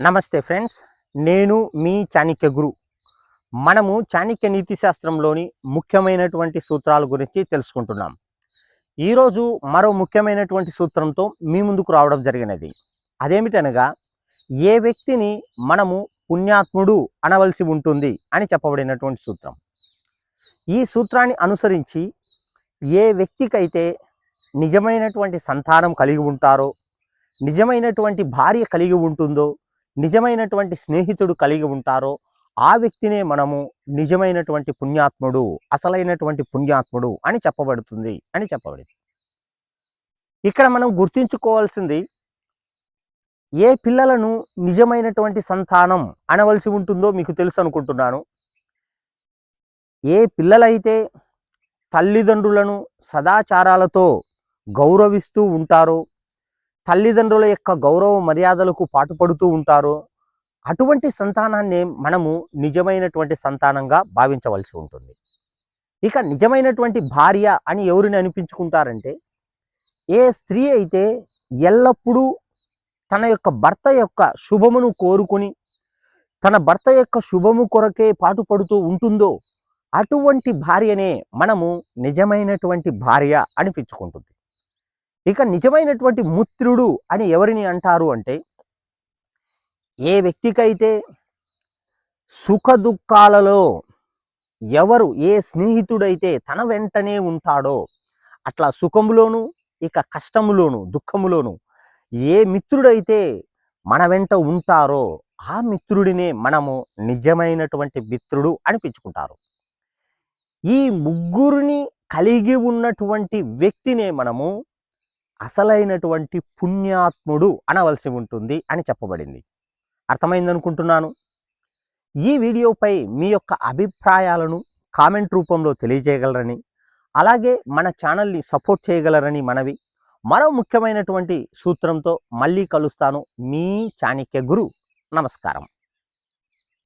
నమస్తే ఫ్రెండ్స్ నేను మీ చాణక్య గురు. మనము చాణక్య నీతి శాస్త్రంలోని ముఖ్యమైనటువంటి సూత్రాల గురించి తెలుసుకుంటున్నాం. ఈరోజు మరో ముఖ్యమైనటువంటి సూత్రంతో మీ ముందుకు రావడం జరిగినది. అదేమిటనగా ఏ వ్యక్తిని మనము పుణ్యాత్ముడు అనవలసి ఉంటుంది అని చెప్పబడినటువంటి సూత్రం. ఈ సూత్రాన్ని అనుసరించి ఏ వ్యక్తికైతే నిజమైనటువంటి సంతానం కలిగి ఉంటారో నిజమైనటువంటి భార్య కలిగి ఉంటుందో నిజమైనటువంటి స్నేహితుడు కలిగి ఉంటారో ఆ వ్యక్తినే మనము నిజమైనటువంటి పుణ్యాత్ముడు అసలైనటువంటి పుణ్యాత్ముడు అని చెప్పబడుతుంది అని చెప్పబడింది. ఇక్కడ మనం గుర్తించుకోవాల్సింది ఏ పిల్లలను నిజమైనటువంటి సంతానం అనవలసి ఉంటుందో మీకు తెలుసు అనుకుంటున్నాను. ఏ పిల్లలైతే తల్లిదండ్రులను సదాచారాలతో గౌరవిస్తూ ఉంటారో తల్లిదండ్రుల యొక్క గౌరవ మర్యాదలకు పాటుపడుతూ ఉంటారో. అటువంటి సంతానాన్ని మనము నిజమైనటువంటి సంతానంగా భావించవలసి ఉంటుంది. ఇక నిజమైనటువంటి భార్య అని ఎవరిని అనిపించుకుంటారంటే ఏ స్త్రీ అయితే ఎల్లప్పుడూ తన యొక్క భర్త యొక్క శుభమును కోరుకుని తన భర్త యొక్క శుభము కొరకే పాటుపడుతూ ఉంటుందో అటువంటి భార్యనే మనము నిజమైనటువంటి భార్య అనిపించుకుంటుంది. ఇక నిజమైనటువంటి ముత్రుడు అని ఎవరిని అంటారు అంటే ఏ వ్యక్తికైతే సుఖ దుఃఖాలలో ఎవరు ఏ స్నేహితుడైతే తన వెంటనే ఉంటాడో అట్లా సుఖములోను ఇక కష్టములోను దుఃఖములోను ఏ మిత్రుడైతే మన వెంట ఉంటారో ఆ మిత్రుడినే మనము నిజమైనటువంటి మిత్రుడు అనిపించుకుంటారు. ఈ ముగ్గురిని కలిగి ఉన్నటువంటి వ్యక్తినే మనము అసలైనటువంటి పుణ్యాత్ముడు అనవలసి ఉంటుంది అని చెప్పబడింది. అర్థమైందనుకుంటున్నాను? ఈ వీడియోపై మీ యొక్క అభిప్రాయాలను కామెంట్ రూపంలో తెలియజేయగలరని అలాగే మన ఛానల్ని సపోర్ట్ చేయగలరని మనవి. మరో ముఖ్యమైనటువంటి సూత్రంతో మళ్ళీ కలుస్తాను. మీ చాణక్య గురు. నమస్కారం.